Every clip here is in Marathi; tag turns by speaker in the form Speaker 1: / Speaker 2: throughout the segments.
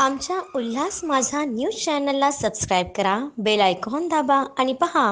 Speaker 1: आमच्या उल्हास माझा न्यूज चॅनलला सबस्क्राईब करा बेल आयकॉन दाबा आणि पहा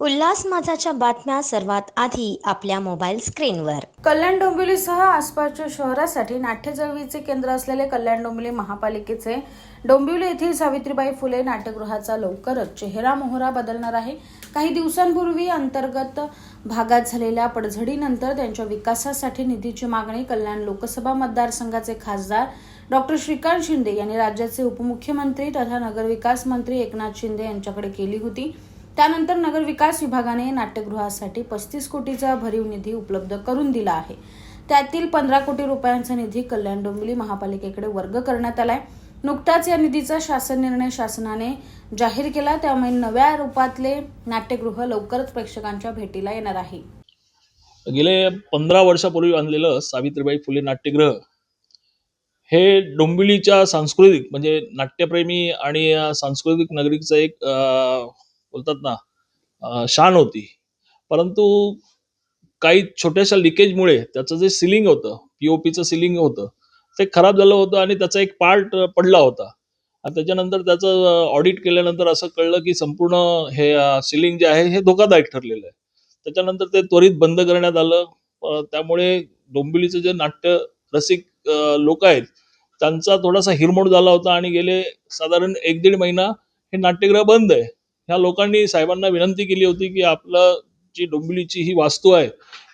Speaker 1: उल्हास माझाच्या बातम्या सर्वात आधी आपल्या मोबाईल स्क्रीनवर.
Speaker 2: कल्याण डोंबिवलीसह आसपासच्या शहरासाठी नाट्यचळवळीचे केंद्र असलेले कल्याण डोंबिवली महापालिकेचे डोंबिवली येथील सावित्रीबाई फुले नाट्यगृहाचा लवकरच चेहरा मोहरा बदलणार आहे. काही दिवसांपूर्वी अंतर्गत भागात झालेल्या पडझडीनंतर त्यांच्या विकासासाठी निधीची मागणी कल्याण लोकसभा मतदारसंघाचे खासदार डॉक्टर श्रीकांत शिंदे यांनी राज्याचे उपमुख्यमंत्री तथा नगरविकास मंत्री एकनाथ शिंदे यांच्याकडे केली होती. त्यानंतर नगरविकास विभागाने नाट्यगृहासाठी पस्तीस कोटीचा भरीव निधी उपलब्ध करून दिला आहे. त्यातील पंधरा कोटी रुपयांचा निधी कल्याण डोंबिवली महापालिकेकडे वर्ग करण्यात आलाय. नुकताच या निधीचा शासन निर्णय शासनाने जाहीर केला. त्यामुळे नव्या रूपातले नाट्यगृह लवकरच प्रेक्षकांच्या भेटीला येणार आहे.
Speaker 3: गेले पंधरा वर्षापूर्वी बांधलेलं सावित्रीबाई फुले नाट्यगृह हे डोंबिवलीच्या सांस्कृतिक म्हणजे नाट्यप्रेमी आणि सांस्कृतिक नगरीचं एक अं, बोलतात ना अं, शान होती. परंतु काही छोट्याशा लिकेजमुळे त्याचं जे सिलिंग होतं पीओपीचं सिलिंग होतं ते खराब झालं होतं आणि त्याचा एक पार्ट पडला होता. आणि त्याच्यानंतर त्याचं ऑडिट केल्यानंतर असं कळलं की संपूर्ण हे सिलिंग जे आहे हे धोकादायक ठरलेलं आहे. त्याच्यानंतर ते त्वरित बंद करण्यात आलं. अं, त्यामुळे डोंबिवलीचं जे नाट्य रसिक लोक आहेत त्यांचा थोडासा हिरमोड झाला होता आणि गेले साधारण एक दीड महिना हे नाट्यगृह बंद आहे. ह्या लोकांनी साहेबांना विनंती केली होती की आपलं जी डोंबिवलीची ही वास्तू आहे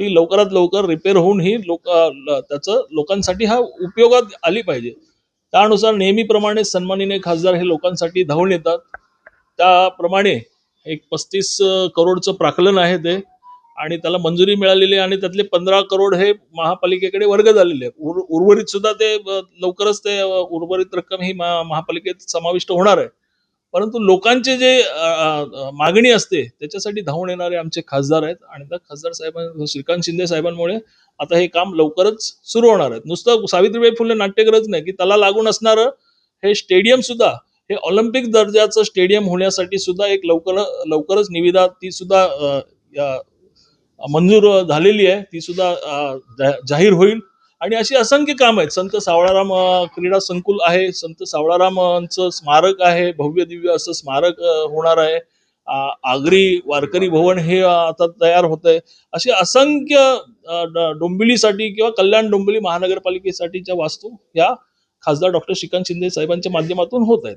Speaker 3: ही लवकरात लवकर रिपेअर होऊन ही लोक त्याचं लोकांसाठी हा उपयोगात आली पाहिजे. त्यानुसार नेहमीप्रमाणे सन्मानिने खासदार हे लोकांसाठी धावून येतात. त्याप्रमाणे एक पस्तीस करोडचं प्राकलन आहे ते. आणि त्याला मंजुरी मिळालेली आहे आणि त्यातले पंधरा करोड हे महापालिकेकडे वर्ग झालेले आहेत. उर उर्वरित सुद्धा ते लवकरच ते उर्वरित रक्कम ही महा- महापालिकेत समाविष्ट होणार आहे. परंतु लोकांचे जे मागणी असते त्याच्यासाठी धावून येणारे आमचे खासदार आहेत आणि त्या खासदार साहेबां श्रीकांत शिंदे साहेबांमुळे आता हे काम लवकरच सुरू होणार आहे. नुसतं सावित्रीबाई फुले नाट्यगृहच नाही की त्याला लागून असणारं हे स्टेडियम सुद्धा हे ऑलिम्पिक दर्जाचं स्टेडियम होण्यासाठी सुद्धा एक लवकर लवकरच निविदा ती सुद्धा या- मंजूर झालेली आहे ती सुद्धा जाहीर होईल. आणि अशी असंख्य काम आहेत. संत सावळाराम क्रीडा संकुल आहे. संत सावळारामांचं स्मारक आहे. भव्य दिव्य असं स्मारक होणार आहे. आगरी वारकरी भवन हे आता तयार होत आहे असे असंख्य डोंबिलीसाठी डोंबिवलीसाठी किंवा कल्याण डोंबिवली महानगरपालिकेसाठीच्या वास्तू या खासदार डॉक्टर श्रीकांत शिंदे साहेबांच्या माध्यमातून होत आहेत.